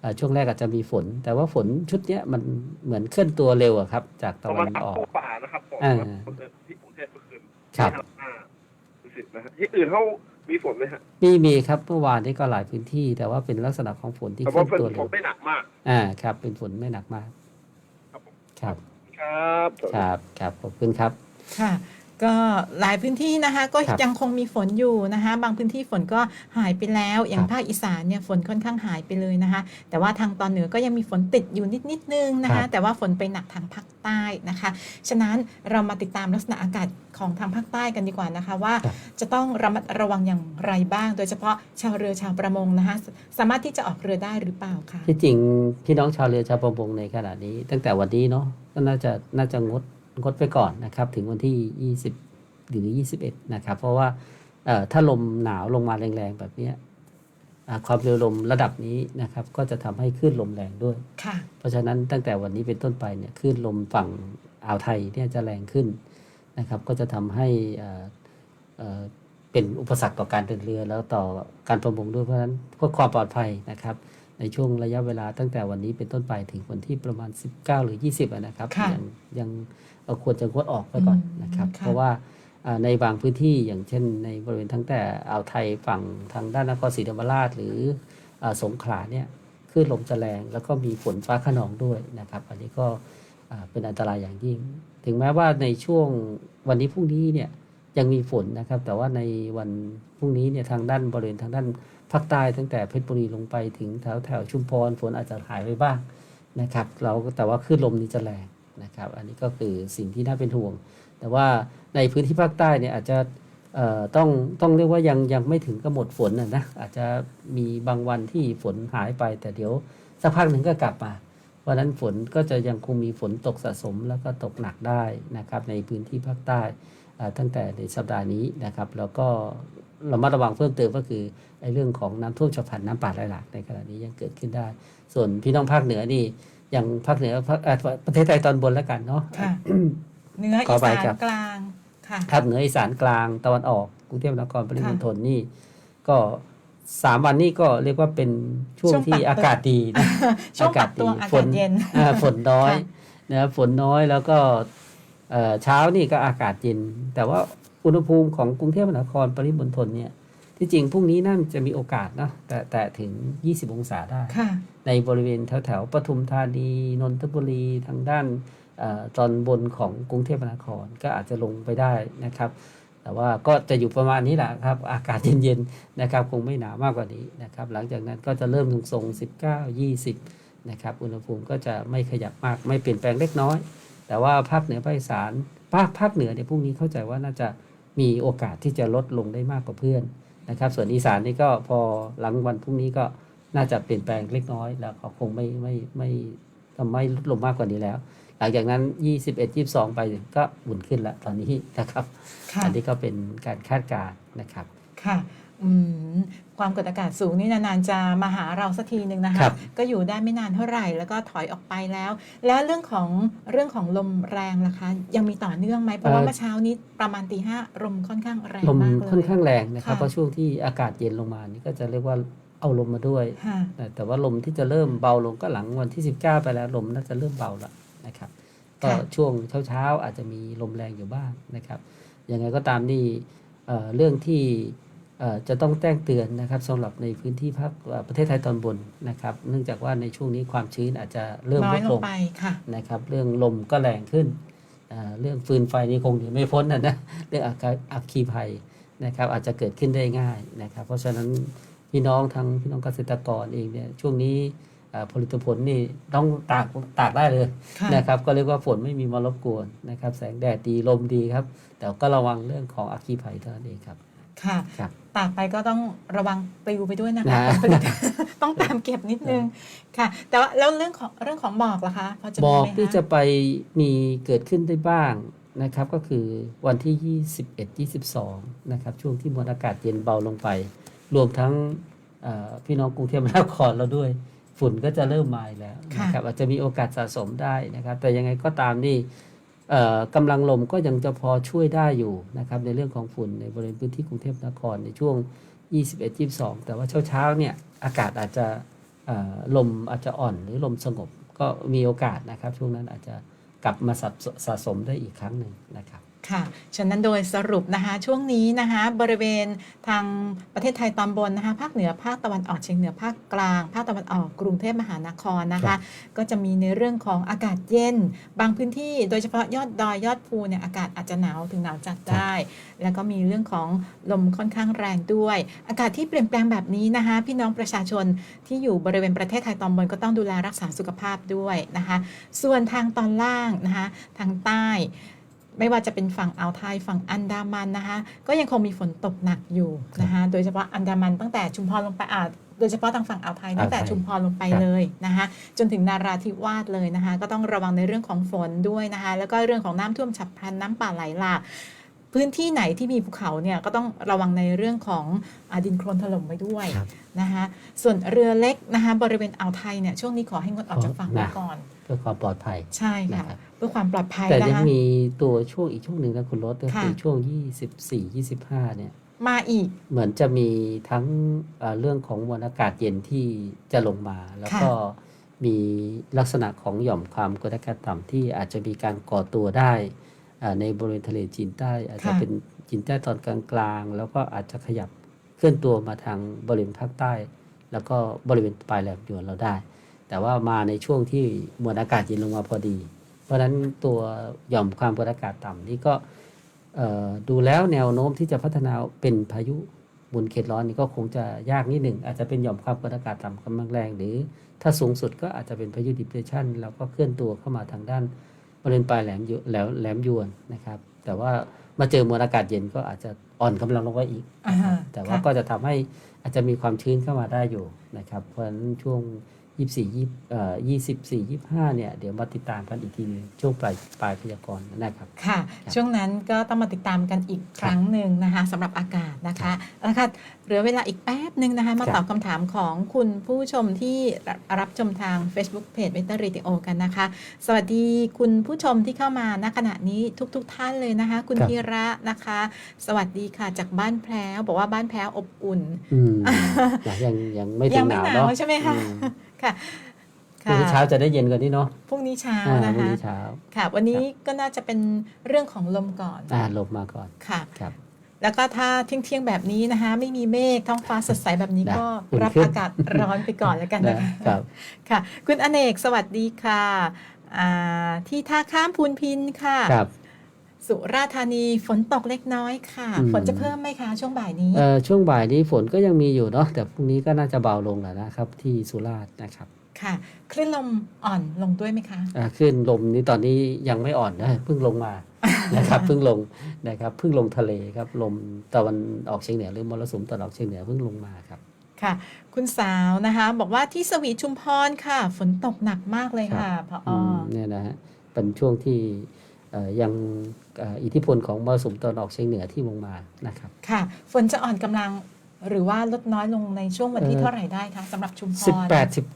Speaker 7: เอ่อช่วงแรกอาจจะมีฝน แต่ว่าฝนชุดเนี้ยมันเหมือนเคลื่อนตัวเร็วอะครับ จาก
Speaker 10: ป
Speaker 7: ตะ
Speaker 10: ระ
Speaker 7: วั
Speaker 10: มาณ
Speaker 7: น
Speaker 10: สาม
Speaker 7: ออก
Speaker 10: ทุ่มฝ่านะครับฝน
Speaker 7: อ่า
Speaker 10: ฝนที่กรุงเทพเมื่อคืน
Speaker 7: ครับ
Speaker 10: ที่ห้าสิบนะฮะที่อื่นเขา มีฝนไหมฮะ
Speaker 7: มีมีครับเมื่อวานนี้ก็หลายพื้นที่ แต่ว่าเป็นลักษณะของฝนที่
Speaker 10: แต่
Speaker 7: เคลื่
Speaker 10: ว่า
Speaker 7: อน
Speaker 10: เป็น
Speaker 7: ตัว
Speaker 10: ฝ
Speaker 7: เร็วน
Speaker 10: ไม่หนักมาก
Speaker 7: อ่าครับ เป็นฝนไม่หนักมาก
Speaker 10: ครับผม
Speaker 7: ครับ
Speaker 10: ครับ
Speaker 7: ครับ ครับขอบคุณครับ
Speaker 6: ค่ะ ก็หลายพื้นที่นะคะ ก็
Speaker 7: ครับ
Speaker 6: ยังคงมีฝนอยู่นะคะ บางพื้นที่ฝนก็หายไปแล้ว อย่าง
Speaker 7: ครับ
Speaker 6: ภาคอีสานเนี่ยฝนค่อนข้างหายไปเลยนะคะ แต่ว่าทางตอนเหนือก็ยังมีฝนติดอยู่นิดนิดๆนึงนะ
Speaker 7: ครั
Speaker 6: คะ
Speaker 7: บ
Speaker 6: แต่ว่าฝนไปหนักทางภาคใต้นะคะ ฉะนั้นเรามาติดตามลักษณะอากาศของทางภาคใต้กันดีกว่านะคะว่า
Speaker 7: ครับ
Speaker 6: จะต้องระมัดระวังอย่างไรบ้าง โดยเฉพาะชาวเรือชาวประมงนะคะสามารถที่จะออกเรือได้หรือเปล่าคะ
Speaker 7: ที่จริงพี่น้องชาวเรือชาวประมงในขณะนี้ ตั้งแต่วันนี้เนาะก็น่าจะน่าจะงด งดไปก่อนนะครับ ถึงวันที่ 20 หรือ 21 นะครับ เพราะว่าเอ่อถ้าลมหนาวลงมาแรงๆ แบบเนี้ยอ่าความเร็วลมระดับนี้นะครับ ก็จะทำให้คลื่นลมแรงด้วย
Speaker 6: ค่ะ
Speaker 7: เพราะฉะนั้นตั้งแต่วันนี้เป็นต้นไปเนี่ยคลื่นลมฝั่งอ่าวไทยเนี่ยจะแรงขึ้นนะครับ ก็จะทำให้เอ่อเอ่อเป็นอุปสรรคต่อการเดินเรือแล้วต่อการประมงด้วยเพราะฉะนั้นเพื่อความปลอดภัยนะครับ ในช่วงระยะเวลาตั้งแต่วันนี้เป็นต้นไปถึงวันที่ประมาณ 19 หรือ 20อะนะครับ
Speaker 6: ค่ะ
Speaker 7: ยังยัง เอ่อควรจะงดออกไปก่อน
Speaker 6: อืม
Speaker 7: นะครับ
Speaker 6: ค่ะ
Speaker 7: เพราะว่าอ่าในบางพื้นที่อย่างเช่น ในบริเวณทั้งแต่อ่าวไทยฝั่งทางด้านนครศรีธรรมราช หรืออาสงขลาเนี่ยคลื่นลมจะแรงแล้วก็มีฝนฟ้าขนองด้วยนะครับ อันนี้ก็อ่าเป็นอันตรายอย่างยิ่ง ถึงแม้ว่าในช่วงวันนี้พรุ่งนี้เนี่ยยังมีฝนนะครับ แต่ว่าในวันพรุ่งนี้เนี่ยทางด้านบริเวณทางด้านภาคใต้ตั้งแต่เพชรบุรีลงไปถึงแถวแถวชุมพรฝนอาจจะหายไปบ้างนะครับ เราแต่ว่าคลื่นลมนี้จะแรง นะครับ อันนี้ก็คือสิ่งที่น่าเป็นห่วง แต่ว่าในพื้นที่ภาคใต้เนี่ยอาจจะต้องต้องเรียกว่ายังยังไม่ถึงกับหมดฝนนะนะอาจจะมีบางวันที่ฝนหายไป แต่เดี๋ยวสักพักหนึ่งก็กลับมาเพราะนั้นฝนก็จะยังคงมีฝนตกสะสมแล้วก็ตกหนักได้นะครับในพื้นที่ภาคใต้ตั้งแต่ในสัปดาห์นี้นะครับ แล้วก็เรามาระวังเพิ่มเติมก็คือในเรื่องของน้ำท่วมฉับพลันน้ำป่าไหลหลากในขณะนี้ยังเกิดขึ้นได้ ส่วนพี่น้องภาคเหนือนี่ อย่างภาคเหนือภาคเอ่อประเทศไทยตอนบนแล้วกันเนาะ
Speaker 6: ค่ะเหนือ
Speaker 7: ขอ
Speaker 6: อี
Speaker 7: ไป
Speaker 6: สาน
Speaker 7: ครับ
Speaker 6: กลางค่ะ
Speaker 7: ครับเหนืออีสานกลางตะวันออกกรุงเทพมหานครปริมณฑลนี่ ก็สามวันนี้ก็เรียกว่าเป็นช่วง
Speaker 6: ช่วง
Speaker 7: ที่
Speaker 6: ปรับตัว
Speaker 7: อากาศดีนะ
Speaker 6: ช่วงปรับตัวอากาศ
Speaker 7: ฝน
Speaker 6: เย็น
Speaker 7: อ่าฝนน้อย
Speaker 6: ค่ะ
Speaker 7: นะครับฝนน้อยแล้วก็เอ่อเช้านี่ก็อากาศเย็น แต่ว่าอุณหภูมิของกรุงเทพมหานครปริมณฑลเนี่ย ที่จริงพรุ่งนี้น่าจะมีโอกาสนะแต่แต่ถึง 20 องศาได้
Speaker 6: ค่ะ
Speaker 7: ในบริเวณแถวแถวๆปทุมธานีนนทบุรีทางด้านเออตอนบนของกรุงเทพมหานครก็อาจจะลงไปได้นะครับ แต่ว่าก็จะอยู่ประมาณนี้แหละครับ อากาศเย็นๆนะครับ คงไม่หนาวมากกว่านี้นะครับ หลังจากนั้นก็จะเริ่มทรงๆ19 20 นะครับ อุณหภูมิก็จะไม่ขยับมาก ไม่เปลี่ยนแปลงเล็กน้อย แต่ว่าภาคเหนือภาคอีสานภาคภาคเหนือเนี่ยพรุ่งนี้เข้าใจว่าน่าจะมีโอกาสที่จะลดลงได้มากกว่าเพื่อน นะครับ ส่วนอีสานนี่ก็พอหลังวันพรุ่งนี้ก็น่าจะเปลี่ยนแปลงเล็กน้อย แล้วก็คงไม่ไม่ไม่ทำไม่ลดลงมากกว่านี้แล้ว หลังจากนั้น 21 22 ไปก็อุ่นขึ้นแล้วตอนนี้นะครับ
Speaker 6: ค่ะ
Speaker 7: อันนี้ก็เป็นการคาดการณ์นะครับ
Speaker 6: ค่ะ อืมความกดอากาศสูงนี่นานๆจะมาหาเราสักทีหนึ่งนะคะ
Speaker 7: ครับ
Speaker 6: ก็อยู่ได้ไม่นานเท่าไหร่แล้วก็ถอยออกไปแล้ว แล้วเรื่องของเรื่องของลมแรงล่ะคะ ยังมีต่อเนื่องไหมเพราะว่าเมื่อเช้านี้ประมาณตีห้าลมค่อนข้างแรง
Speaker 7: ลม
Speaker 6: มากเลย
Speaker 7: ค่อนข้างแรงนะครับ
Speaker 6: ค่ะ
Speaker 7: เพราะช่วงที่อากาศเย็นลงมานี่ก็จะเรียกว่าเอาลมมาด้วย
Speaker 6: ค่ะ
Speaker 7: แต่แต่ว่าลมที่จะเริ่มเบาลงก็หลังวันที่ 19 ไปแล้วลมน่าจะเริ่มเบาแล้วนะครับ ก็
Speaker 6: ค่ะ
Speaker 7: ช่วงเช้าๆอาจจะมีลมแรงอยู่บ้างนะครับยังไงก็ตามนี่เอ่อเรื่องที่เอ่อ จะต้องแจ้งเตือนนะครับสำหรับในพื้นที่ภาคเอ่อประเทศไทยตอนบนนะครับ เนื่องจากว่าในช่วงนี้ความชื้นอาจจะเริ่ม
Speaker 6: น้อ
Speaker 7: ล
Speaker 6: ย
Speaker 7: ด
Speaker 6: ล
Speaker 7: ล
Speaker 6: ง
Speaker 7: ง
Speaker 6: ไปค่ะ
Speaker 7: นะครับ เรื่องลมก็แรงขึ้นเอ่อเรื่องฟืนไฟนี่คงหนีไม่พ้นนะนะเรื่องอัคอัคคีภัยนะครับ อาจจะเกิดขึ้นได้ง่ายนะครับ เพราะฉะนั้นพี่น้องทั้งพี่น้องเกษตรกรเองเนี่ยช่วงนี้เอ่อผลิตผลนี่ต้องตากตากได้เลย
Speaker 6: ค่ะ
Speaker 7: นะครับ ก็เรียกว่าฝนไม่มีมารบกวนนะครับ แสงแดดดีลมดีครับ แต่ก็ระวังเรื่องของอัคคีภัยเท่านั้นเองครับ
Speaker 6: ค่ะ
Speaker 7: ครับ
Speaker 6: ตากไปก็ต้องระวังปลิวไปด้วยนะคะ
Speaker 7: นะ
Speaker 6: ผลผลิต ต้องตามเก็บนิดนึงค่ะ แต่ว่าแล้วเรื่องของเรื่องของหมอกล่ะคะพอจะ
Speaker 7: หม
Speaker 6: มี
Speaker 7: อก
Speaker 6: ไหม
Speaker 7: ที่
Speaker 6: คะ
Speaker 7: จะไปมีเกิดขึ้นได้บ้างนะครับ ก็คือวันที่ 21 22 นะครับ ช่วงที่มวลอากาศเย็นเบาลงไป รวมทั้งเอ่อพี่น้องกรุงเทพมหานครเราด้วย ฝุ่นก็จะเริ่มมาอีกแล้วนะครับอาจจะมีโอกาสสะสมได้นะครับ แต่ยังไงก็ตามนี่เอ่อ กำลังลมก็ยังจะพอช่วยได้อยู่นะครับในเรื่องของฝุ่นในบริเวณพื้นที่กรุงเทพนครในช่วง 21 22 แต่ว่าเช้าๆเนี่ยอากาศอาจจะลมอาจจะอ่อนหรือลมสงบก็มีโอกาสนะครับ ช่วงนั้นอาจจะกลับมาสะสะสมได้อีกครั้งหนึ่งนะครับ
Speaker 6: ค่ะ ฉะนั้นโดยสรุปนะคะช่วงนี้นะคะบริเวณทางประเทศไทยตอนบนนะคะภาคเหนือภาคตะวันออกเฉียงเหนือภาคกลาง ภาคตะวันออกกรุงเทพมหานครนะ
Speaker 7: ครั
Speaker 6: คะ
Speaker 7: บ
Speaker 6: ก็จะมีในเรื่องของอากาศเย็น บางพื้นที่โดยเฉพาะยอดดอยยอดภูเนี่ยอากาศอาจจะหนาวถึงหนาวจัดได้ แล้วก็มีเรื่องของลมค่อนข้างแรงด้วย อากาศที่เปลี่ยนแปลงแบบนี้นะคะ พี่น้องประชาชนที่อยู่บริเวณประเทศไทยตอนบนก็ต้องดูแลรักษาสุขภาพด้วยนะคะ ส่วนทางตอนล่างนะคะทางใต้ ไม่ว่าจะเป็นฝั่งอ่าวไทยฝั่งอันดามันนะคะ ก็ยังคงมีฝนตกหนักอยู่นะคะโดยเฉพาะอันดามันตั้งแต่ชุมพรลงไปอ่าโดยเฉพาะทางฝั่งอ่าวไทยตั้งแต่
Speaker 7: อ่าวไทย
Speaker 6: ชุมพรลงไป
Speaker 7: ครับ
Speaker 6: เลยนะคะจนถึงนาราธิวาสเลยนะคะ ก็ต้องระวังในเรื่องของฝนด้วยนะคะ แล้วก็เรื่องของน้ำท่วมฉับพลันน้ำป่าไหลหลาก พื้นที่ไหนที่มีภูเขาเนี่ยก็ต้องระวังในเรื่องของอาดินโคลนถล่มไว้ด้วย
Speaker 7: ครับ
Speaker 6: นะคะส่วนเรือเล็กนะคะบริเวณอ่าวไทยเนี่ยช่วงนี้ขอให้งดออกจากฝั่งไว้
Speaker 7: นะ
Speaker 6: ก่อน
Speaker 7: เพื่อความปลอดภัย
Speaker 6: ใช่ค่ะ
Speaker 7: นะครับ
Speaker 6: เพื่อความปลอดภัย
Speaker 7: แต่
Speaker 6: นะ
Speaker 7: ยัง
Speaker 6: คะ
Speaker 7: มีตัวช่วงอีกช่วงหนึ่งนะคุณรถก็
Speaker 6: ค่ะ
Speaker 7: คือช่วง 24 25 เนี่ย
Speaker 6: มาอีก
Speaker 7: เหมือนจะมีทั้งเอ่อเรื่องของมวลอากาศเย็นที่จะลงมา แล้วก็มีลักษณะของหย่อมความกดอากาศต่ำที่อาจจะมีการก่อตัวได้อ่า ในบริเวณทะเลจีนใต้อาจจะเป็นจีนใต้ตอนกลางๆ แล้วก็อาจจะขยับเคลื่อนตัวมาทางบริเวณภาคใต้ แล้วก็บริเวณปลายแหลมยวนเราได้ แต่ว่ามาในช่วงที่มวลอากาศเย็นลงมาพอดี เพราะฉะนั้นตัวหย่อมความกดอากาศต่ำนี่ก็ดูแล้วแนวโน้มที่จะพัฒนาเป็นพายุบนเขตร้อนนี่ก็คงจะยากนิดหนึ่ง อาจจะเป็นหย่อมความกดอากาศต่ำกำลังแรง หรือถ้าสูงสุดก็อาจจะเป็นพายุ depression แล้วก็เคลื่อนตัวเข้ามาทางด้าน บริเวณปลายแหลมยแหลมแหลมยวนนะครับ แต่ว่ามาเจอมวลอากาศเย็นก็อาจจะอ่อนกำลังลงไปอีก
Speaker 6: อ่าฮะ
Speaker 7: แต่ว่า
Speaker 6: ค่ะ
Speaker 7: ก็จะทำให้อาจจะมีความชื้นเข้ามาได้อยู่นะครับ เพราะฉะนั้นช่วง 24 20เอ่อ24 25เนี่ยเดี๋ยวมาติดตามกันอีกทีหนึงช่วงปลายปลายพยากรณ์นะครับ
Speaker 6: ค่ะ ช่วงนั้นก็ต้องมาติดตามกันอีกครั้งหนึ่งนะคะสำหรับอากาศนะคะเอาละค่ะเหลือเวลาอีกแป๊บหนึ่งนะคะ มา
Speaker 7: ครับ
Speaker 6: ตอบคำถามของคุณผู้ชมที่รับชมทาง Facebook Page เ e เ e อร์ a ี o กันนะคะ สวัสดีคุณผู้ชมที่เข้ามาณขณะนี้ทุกๆทท่านเลยนะคะ คุณ
Speaker 7: ครับ
Speaker 6: ธีระนะคะ สวัสดีค่ะจากบ้านแพรวบอกว่าบ้านแพรวอบอุ่น
Speaker 7: อืมยังยังไม่ถึ
Speaker 6: ยัง
Speaker 7: งห
Speaker 6: ไม่
Speaker 7: นาว
Speaker 6: หนาว
Speaker 7: เนาะ
Speaker 6: ใช่ไหมคะ
Speaker 7: อืม
Speaker 6: ค่ะ
Speaker 7: พรุ่งนี้เช้าจะได้เย็นกว่านี้เนาะ
Speaker 6: พรุ่งนี้เช้า
Speaker 7: อ่า
Speaker 6: นะ
Speaker 7: พรุ่ง
Speaker 6: คะ
Speaker 7: นี้เช้า
Speaker 6: ค่ะ วันนี้ก็น่าจะเป็นเรื่องของลมก่อน
Speaker 7: อ่าลบมาก่อน
Speaker 6: ค่ะ
Speaker 7: ครับ
Speaker 6: แล้วก็ถ้าเที่ยงๆแบบนี้นะคะ ไม่มีเมฆท้องฟ้าสดใสแบบนี้
Speaker 7: นะ
Speaker 6: ก็
Speaker 7: อุ่น
Speaker 6: รับ
Speaker 7: ขึ้น
Speaker 6: อากาศร้อนไปก่อนแล้วกัน
Speaker 7: นะ
Speaker 6: นะคะ
Speaker 7: ครับ
Speaker 6: ค่ะ คุณอเนกสวัสดีค่ะอ่าที่ท่าข้ามพูนพินค่ะ
Speaker 7: ครับ
Speaker 6: สุราษฎร์ธานีฝนตกเล็กน้อยค่ะ
Speaker 7: อืม
Speaker 6: ฝนจะเพิ่มไหมคะ ช่วงบ่ายนี้
Speaker 7: เอ่อช่วงบ่ายนี้ฝนก็ยังมีอยู่เนาะแต่พรุ่งนี้ก็น่าจะเบาลงแล้วนะครับ ที่สุราษฎร์นะครับ
Speaker 6: ค่ะ คลื่นลมอ่อนลงด้วยไหมคะ
Speaker 7: อ่าขึ้นลมนี้ตอนนี้ยังไม่อ่อนนะเพิ่งลงมานะครับเพิ่งลงนะครับเพิ่งลงทะเลครับลมตะวันออกเฉียงเหนือหรือมรสุมตะวันออกเฉียงเหนือเพิ่งลงมาครับ
Speaker 6: ค่ะ คุณสาวนะคะ บอกว่าที่สวีชุมพรค่ะ ฝนตกหนักมากเลยค่ะพออ
Speaker 7: อืมเนี่ยนะฮะเป็นช่วงที่เอ่อ ยังเอ่ออิทธิพลของมรสุมตะวันออกเฉียงเหนือที่ลงมานะครับ
Speaker 6: ค่ะ ฝนจะอ่อนกำลังหรือว่าลดน้อยลงในช่วงวันที่
Speaker 7: เอ่อ
Speaker 6: เท่าไหร่ได้คะสำหรับชุมพร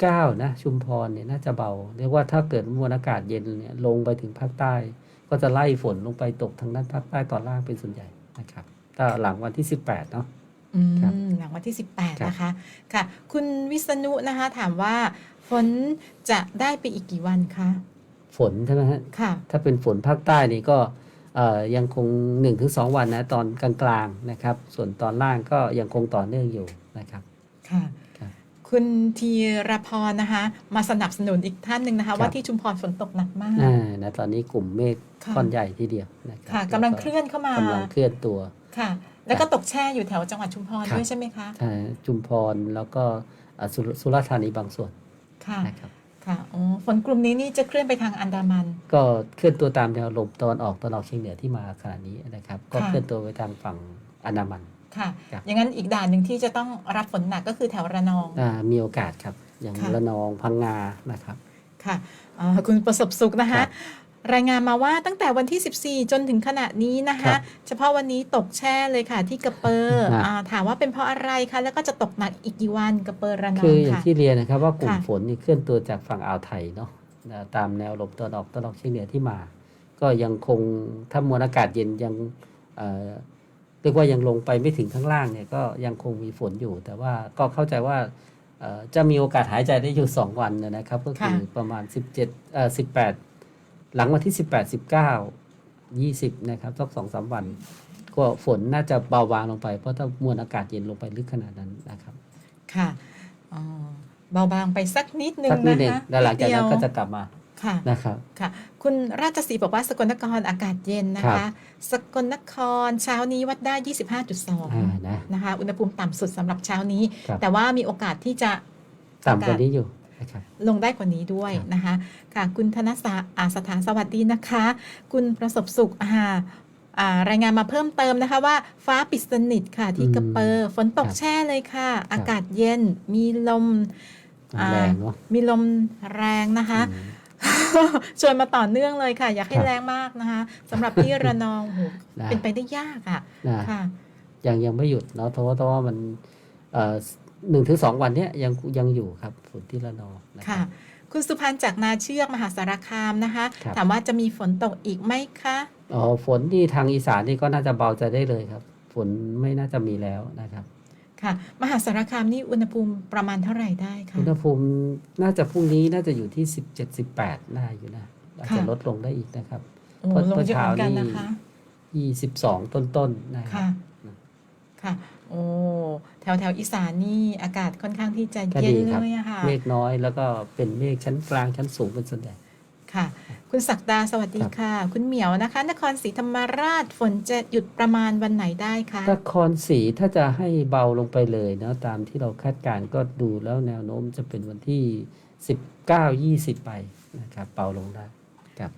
Speaker 7: 18 19 นะ ชุมพรเนี่ยน่าจะเบา เรียกว่าถ้าเกิดมวลอากาศเย็นเนี่ยลงไปถึงภาคใต้ ก็จะไล่ฝนลงไปตกทางด้านภาคใต้ตอนล่างเป็นส่วนใหญ่นะครับถ้าหลังวันที่ 18 เนาะ
Speaker 6: อืม
Speaker 7: ครับ
Speaker 6: หลังวันที่
Speaker 7: ครับ
Speaker 6: 18 นะคะค่ะ คุณวิษณุนะคะถามว่าฝนจะได้ไปอีกกี่วันคะ
Speaker 7: ฝนใช่ไหมฮะ
Speaker 6: ค่ะ
Speaker 7: ถ้าเป็นฝนภาคใต้นี่ก็เอ่อยังคง 1-2 วันนะตอนกลางๆนะครับ ส่วนตอนล่างก็ยังคงต่อเนื่องอยู่นะครับ
Speaker 6: ค่ะ
Speaker 7: ครับ
Speaker 6: คุณธีรพรนะคะ มาสนับสนุนอีกท่านหนึ่งนะคะ
Speaker 7: ครับ
Speaker 6: ว่าที่ชุมพรฝนตกหนักมาก
Speaker 7: อ่านะตอนนี้กลุ่มเมฆ
Speaker 6: ค่ะ
Speaker 7: ก้อนใหญ่ทีเดียวนะครั
Speaker 6: ค่ะกำลังเคลื่อนเข้ามากำ
Speaker 7: ลังเคลื่อนตัว
Speaker 6: ค่ะ แล้วก็ตกแช่อยู่แถวจังหวัดชุมพร
Speaker 7: ครับ
Speaker 6: ด้วยใช่ไหมคะ
Speaker 7: อ่าจุมพรแล้วก็อ่าสุรสุราษฎร์ธานีบางส่วน
Speaker 6: ค่ะ
Speaker 7: นะครับ
Speaker 6: ค่ะอ๋อฝนกลุ่มนี้นี่จะเคลื่อนไปทางอันดามัน
Speaker 7: ก็เคลื่อนตัวตามแนวลมตะวันออกตะวันออกเฉียงเหนือที่มาขณะนี้นะครับ ก็
Speaker 6: ค่ะ
Speaker 7: เคลื่อนตัวไปทางฝั่งอันดามัน
Speaker 6: ค่ะ
Speaker 7: ครับ
Speaker 6: อย่างนั้นอีกด่านหนึ่งที่จะต้องรับฝนหนักก็คือแถวระนอง
Speaker 7: อ่ามีโอกาสครับ อย่าง
Speaker 6: ค่ะ
Speaker 7: ระนองพังงานะครับ
Speaker 6: ค่ะเอ่อคุณประสบสุขนะ
Speaker 7: ครั
Speaker 6: คะ
Speaker 7: บ
Speaker 6: รายงานมาว่าตั้งแต่วันที่ 14 จนถึงขณะนี้นะ
Speaker 7: ครั
Speaker 6: คะ
Speaker 7: บ
Speaker 6: เฉพาะวันนี้ตกแช่เลยค่ะ ที่กระเปอร์
Speaker 7: ฮะ
Speaker 6: อ่าถามว่าเป็นเพราะอะไรคะแล้วก็จะตกหนักอีกกี่วันกระเปอร์ระนอ
Speaker 7: คื
Speaker 6: ง
Speaker 7: ออย่าง
Speaker 6: ค่ะ
Speaker 7: ที่เรียนนะครับว่ากลุ่ม
Speaker 6: ค่ะ
Speaker 7: ฝนนี่เคลื่อนตัวจากฝั่งอ่าวไทยเนาะนะตามแนวลมตะวันออกตะวันออกเฉียงเหนือที่มา ก็ยังคงถ้ามวลอากาศเย็นยังเอ่อเรียกว่ายังลงไปไม่ถึงข้างล่างเนี่ยก็ยังคงมีฝนอยู่ แต่ว่าก็เข้าใจว่าเอ่อจะมีโอกาสหายใจได้อยู่ 2 วันนะครับ ก็คือ
Speaker 6: ค่ะ
Speaker 7: ประมาณ 17เอ่อ18 หลังวันที่ 18 19 20 นะครับสักสองสามวัน ก็ฝนน่าจะเบาบางลงไป เพราะถ้ามวลอากาศเย็นลงไปลึกขนาดนั้นนะครับ
Speaker 6: ค่ะอ๋อเบาบางไปสักนิดนึง
Speaker 7: สักนิด
Speaker 6: นะ
Speaker 7: หนึ่ง
Speaker 6: คะ
Speaker 7: แล้วหลังจากนั้น
Speaker 6: เดียว
Speaker 7: ก็จะกลับมา
Speaker 6: ค่ะ
Speaker 7: นะครับ
Speaker 6: ค่ะ คุณราชสีห์บอกว่าสกลนครอากาศเย็นนะ
Speaker 7: ครั
Speaker 6: คะ
Speaker 7: บ
Speaker 6: สกลนครเช้านี้วัดได้
Speaker 7: อ่า
Speaker 6: 25.2
Speaker 7: นะ
Speaker 6: นะคะ อุณหภูมิต่ำสุดสำหรับเช้านี้
Speaker 7: ครับ
Speaker 6: แต่ว่ามีโอกาสที่จะ
Speaker 7: ต่ำกว่านี้อยู่นะครับ
Speaker 6: ลงได้กว่านี้ด้วย
Speaker 7: ครับ
Speaker 6: นะคะค่ะคุณธนสาอาสถานสวัสดีนะคะ คุณประสบสุขอ่าอ่ารายงานมาเพิ่มเติมนะคะว่าฟ้าปิดสนิทค่ะที่กระเปอร์ฝนตกแช่เลยค่ะ อากาศเย็นมีลมอ่า
Speaker 7: แรงเนาะ
Speaker 6: มีลมแรงนะคะ
Speaker 7: อืม
Speaker 6: ชวนมาต่อเนื่องเลยค่ะ อยากให้
Speaker 7: ครับ
Speaker 6: แรงมากนะคะสำหรับที่ระนองโห
Speaker 7: นะ
Speaker 6: เป็นไปได้ยากอะ
Speaker 7: นะ
Speaker 6: ค่ะ
Speaker 7: ยังยังไม่หยุดเนาะเพราะว่าเพราะว่ามันเอ่อ หนึ่งถึงสองวันเนี้ยยังยังอยู่ครับฝนที่ระนองนะค
Speaker 6: ค่ะ
Speaker 7: รับ
Speaker 6: คุณสุพันธ์จากนาเชือกมหาสารคามนะคะ
Speaker 7: ครับ
Speaker 6: ถามว่าจะมีฝนตกอีกไหมคะ
Speaker 7: อ๋อฝนที่ทางอีสานนี่ก็น่าจะเบาใจได้เลยครับ ฝนไม่น่าจะมีแล้วนะครับ
Speaker 6: ค่ะ มหาสารคามนี่อุณหภูมิประมาณเท่าไหร่ได้คะ
Speaker 7: อุณหภูมิน่าจะพรุ่งนี้น่าจะอยู่ที่สิบเจ็ดสิบแปดน่าอยู่นะอาจจะ
Speaker 6: ค่ะ
Speaker 7: ลดลงได้อีกนะครับ
Speaker 6: โอ้
Speaker 7: เพราะ
Speaker 6: ลงเยอะเหมือนกัน
Speaker 7: เมื่อเช้านี่
Speaker 6: นะคะ
Speaker 7: ยี่สิบสองต้นๆนะครั
Speaker 6: ค่ะ
Speaker 7: บ
Speaker 6: ค่ะ โอ้ แถวแถวอีสานนี่อากาศค่อนข้างที่จะ
Speaker 7: ก็
Speaker 6: เย็น
Speaker 7: ดีครับ
Speaker 6: เลยอะค่ะ
Speaker 7: เมฆน้อยแล้วก็เป็นเมฆชั้นกลางชั้นสูงเป็นส่วนใหญ่
Speaker 6: ค่ะ คุณศักดาสวัสดี
Speaker 7: ครับ
Speaker 6: ค่ะ คุณเหมียวนะคะ นครศรีธรรมราชฝนจะหยุดประมาณวันไหนได้คะ
Speaker 7: นครศรีถ้าจะให้เบาลงไปเลยเนาะตามที่เราคาดการณ์ก็ดูแล้วแนวโน้มจะเป็นวันที่ 19 20 ไปนะครับเบาลงได้ครับ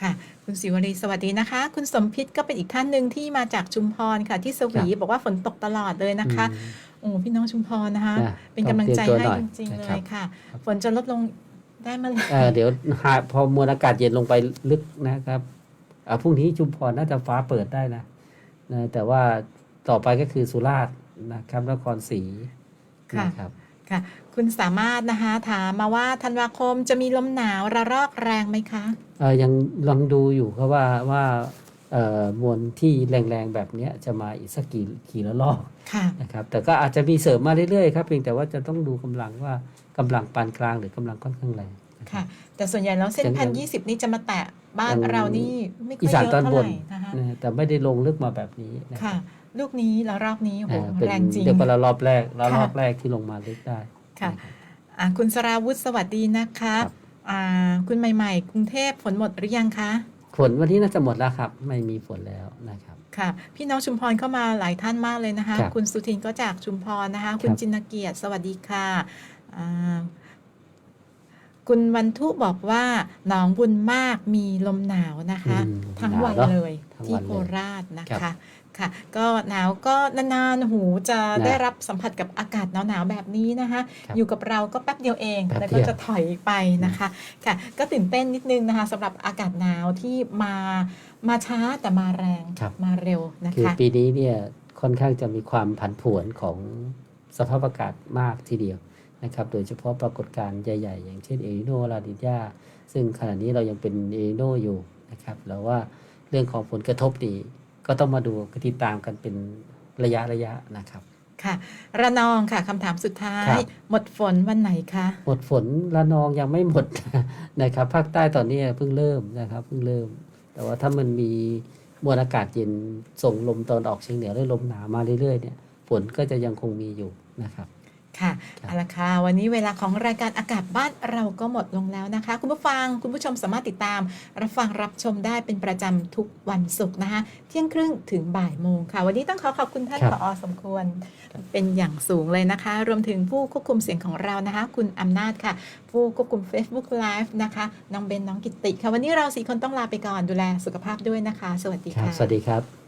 Speaker 6: ค่ะ คุณศิวรีสวัสดีนะคะ คุณสมพิษก็เป็นอีกท่านหนึ่งที่มาจากชุมพรค่ะที่สวี
Speaker 7: ครับ
Speaker 6: บอกว่าฝนตกตลอดเลยนะคะ
Speaker 7: อืม
Speaker 6: โอ้พี่น้องชุมพรนะคะ
Speaker 7: นะ
Speaker 6: เป็นกำลังใจ
Speaker 7: ต้องเตรียมตัว
Speaker 6: ให้
Speaker 7: หน่อย
Speaker 6: จริงๆ
Speaker 7: นะ
Speaker 6: เล
Speaker 7: ครับ
Speaker 6: ยค่ะ ฝนจะลดลงได้เมื่อไหร่
Speaker 7: เอ่อเดี๋ยวหาพอมวลอากาศเย็นลงไปลึกนะครับอ่าพรุ่งนี้ชุมพรน่าจะฟ้าเปิดได้นะนะแต่ว่าต่อไปก็คือสุราษฎร์นะครับนครศรี
Speaker 6: ค่ะ
Speaker 7: นะครับ
Speaker 6: ค่ะ คุณสามารถนะคะถามมาว่าธันวาคมจะมีลมหนาวระลอกแรงไหมคะ
Speaker 7: เอ่อยังลองดูอยู่ครับว่าว่าเอ่อ มวลที่แรงๆแบบเนี้ยจะมาอีกสักกี่กี่ละลอก
Speaker 6: ค่ะ
Speaker 7: นะครับแต่ก็อาจจะมีเสริมมาเรื่อยๆครับเพียงแต่ว่าจะต้องดูกำลังว่ากำลังปานกลางหรือกำลังค่อนข้างแรงนะรับ
Speaker 6: ค่ะ แต่ส่วนใหญ่แล้วเส้น
Speaker 7: ยัง
Speaker 6: พันยี่สิบนี่จะมาแตะบ้าน
Speaker 7: ยัง
Speaker 6: เรานี่ไม่ค่
Speaker 7: อี
Speaker 6: อย
Speaker 7: สาน
Speaker 6: เยอะ
Speaker 7: ตอน
Speaker 6: เท่า
Speaker 7: บ
Speaker 6: ไห
Speaker 7: น
Speaker 6: ร่นะคะ
Speaker 7: นะแต่ไม่ได้ลงลึกมาแบบนี้นะ
Speaker 6: ค่ะลูกนี้แล้วรอบนี้โอ้โห
Speaker 7: อ่าเป็น
Speaker 6: แรงจริง
Speaker 7: เดี๋ยวก็ละรอบแรกละรอบ
Speaker 6: ค่ะ
Speaker 7: แรกที่ลงมาลึกได้
Speaker 6: ค่ะ
Speaker 7: นะครับ
Speaker 6: อ่าคุณสราวุธสวัสดีนะคะ
Speaker 7: ครับ
Speaker 6: อ่าคุณใหม่ ๆ กรุงเทพฝนหมดหรือยังคะ
Speaker 7: ฝนวันนี้น่าจะหมดแล้วครับ ไม่มีฝนแล้วนะครับ
Speaker 6: ค่ะ พี่น้องชุมพรเข้ามาหลายท่านมากเลยนะคะ
Speaker 7: ครับ
Speaker 6: คุณสุทินก็จากชุมพรนะคะ คุณจินเกียรติสวัสดีค่ะอ่าคุณวันทุบอกว่าหนองบุญมากมีลมหนาวนะคะ
Speaker 7: อืม
Speaker 6: ทั้งวัน
Speaker 7: หนาวเนอะ
Speaker 6: เลย
Speaker 7: ทั้ง
Speaker 6: ที่
Speaker 7: วัน
Speaker 6: โค
Speaker 7: เลย
Speaker 6: ราชนะ
Speaker 7: ครั
Speaker 6: คะ
Speaker 7: บ
Speaker 6: ค่ะ ก็หนาวก็นานๆหูจะ
Speaker 7: นะ
Speaker 6: ได้รับสัมผัสกับอากาศหนาวๆแบบนี้นะคะ
Speaker 7: ครับ
Speaker 6: อยู่กับเราก็แป๊บเดียวเอง
Speaker 7: แป๊บ
Speaker 6: แล้ว
Speaker 7: เดี
Speaker 6: ก็
Speaker 7: ยว
Speaker 6: จะถอยไปนะคะค่ะ ก็ตื่นเต้นนิดนึงนะคะสำหรับอากาศหนาวที่มามาช้าแต่มาแรง
Speaker 7: ครับ
Speaker 6: มาเร็วนะ
Speaker 7: คือ
Speaker 6: คะ
Speaker 7: ปีนี้เนี่ยค่อนข้างจะมีความผันผวนของสภาพอากาศมากทีเดียวนะครับ โดยเฉพาะปรากฏการณ์ใหญ่ ๆ อย่างเช่นเอลิโนลาดิญาซึ่งขณะนี้เรายังเป็นเอลิโนอยู่นะครับแล้วว่าเรื่องของผลกระทบนี้ ก็ต้องมาดูติดตามกันเป็นระยะระยะนะครับ
Speaker 6: ค่ะ ระนองค่ะคำถามสุดท้าย
Speaker 7: ครับ
Speaker 6: หมดฝนวันไหนคะ
Speaker 7: หมดฝนละนองยังไม่หมดนะครับภาคใต้ตอนนี้เพิ่งเริ่มนะครับเพิ่งเริ่ม แต่ว่าถ้ามันมีมวลอากาศเย็นส่งลมตอนออกเฉียงเหนือและลมหนาวมาเรื่อยๆเนี่ยฝนก็จะยังคงมีอยู่นะครับ
Speaker 6: ค่ะ
Speaker 7: ครับ
Speaker 6: เอาละค่ะ วันนี้เวลาของรายการอากาศบ้านเราก็หมดลงแล้วนะคะ คุณผู้ฟังคุณผู้ชมสามารถติดตาม รับฟังรับชมได้เป็นประจำทุกวันศุกร์นะคะ เที่ยงครึ่งถึงบ่ายโมงค่ะ วันนี้ต้องขอขอบคุณท่าน
Speaker 7: ครับ
Speaker 6: ผอสมควร เป็นอย่างสูงเลยนะคะ รวมถึงผู้ควบคุมเสียงของเรานะคะ คุณอำนาจค่ะ ผู้ควบคุม Facebook Live นะคะน้องเบนน้องกิตติค่ะวันนี้เราสี่คนต้องลาไปก่อนดูแลสุขภาพด้วยนะคะ สวัสดี
Speaker 7: ครับ
Speaker 6: ค่ะ
Speaker 7: สวัสดีครับ